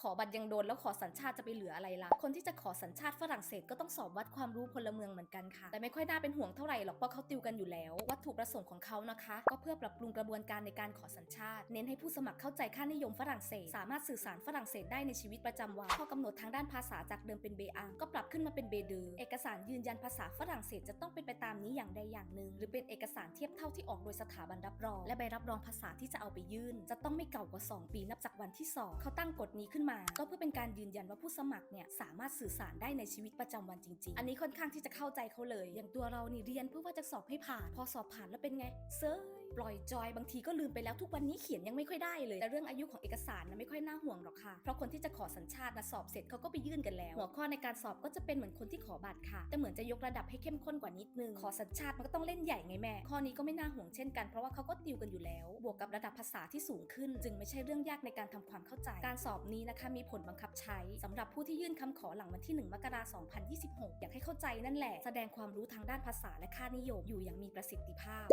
ขอบัตรยังโดนแล้วขอสัญชาติจะไปเหลืออะไรล่ะ คนที่จะขอสัญชาติฝรั่งเศสก็ต้องสอบวัดความรู้พลเมืองเหมือนกันค่ะ แต่ไม่ค่อยน่าเป็นห่วงเท่าไหร่หรอกเพราะเขาติวกันอยู่แล้ว วัตถุประสงค์ของเขานะคะ ก็เพื่อปรับปรุงกระบวนการในการขอสัญชาติ เน้นให้ผู้สมัครเข้าใจค่านิยมฝรั่งเศส สามารถสื่อสารฝรั่งเศสได้ในชีวิตประจำวัน ข้อกำหนดทางด้านภาษาจากเดิมเป็นเบอังก็ปรับขึ้นมาเป็นเบเดอเอกสารยืนยันภาษาฝรั่งเศสจะต้องเป็นไปตามนี้อย่างใดอย่างหนึ่ง หรือเป็นเอกสารเทียบเท่าที่ออกโดยสถาบันรับรอง และใบรับรองภาษาที่จะเอาไปยื่น จะต้องไม่เก่ากว่า 2 ปีนับจากวันที่สอบเขาตั้งกฎนี้ขึ้นมา ก็เพื่อเป็นการยืนยันว่าผู้สมัครเนี่ยสามารถสื่อสารได้ในชีวิตประจำวันจริง ๆ อันนี้ค่อนข้างที่จะเข้าใจเขาเลย อย่างตัวเรานี่เรียนเพื่อว่าจะสอบให้ผ่าน พอสอบผ่านแล้วเป็นไง เซยปล่อยจอยบางทีก็ลืมไปแล้วทุกวันนี้เขียนยังไม่ค่อยได้เลย แต่เรื่องอายุของเอกสารนะไม่ค่อยน่าห่วงหรอกค่ะ เพราะคนที่จะขอสัญชาตินะสอบเสร็จเขาก็ไปยื่นกันแล้ว หัวข้อในการสอบก็จะเป็นเหมือนคนที่ขอบัตรค่ะ แต่เหมือนจะยกระดับให้เข้มข้นกว่านิดนึง ขอสัญชาติมันก็ต้องเล่นใหญ่ไงแม่ ข้อนี้ก็ไม่น่าห่วงเช่นกันเพราะว่าเขาก็ติวกันอยู่แล้ว บวกกับระดับภาษาที่สูงขึ้น จึงไม่ใช่เรื่องยากในการทำความเข้าใจ การสอบนี้นะคะมีผลบังคับใช้สำหรับผู้ที่ยื่นคำขอหลังวันที่ 1 มกราคม 2026 อยากให้เข้าใจนั่นแหละ แสดงความรู้ทางด้านภาษาและค่านิยมอยู่อย่างมีประสิทธิภาพ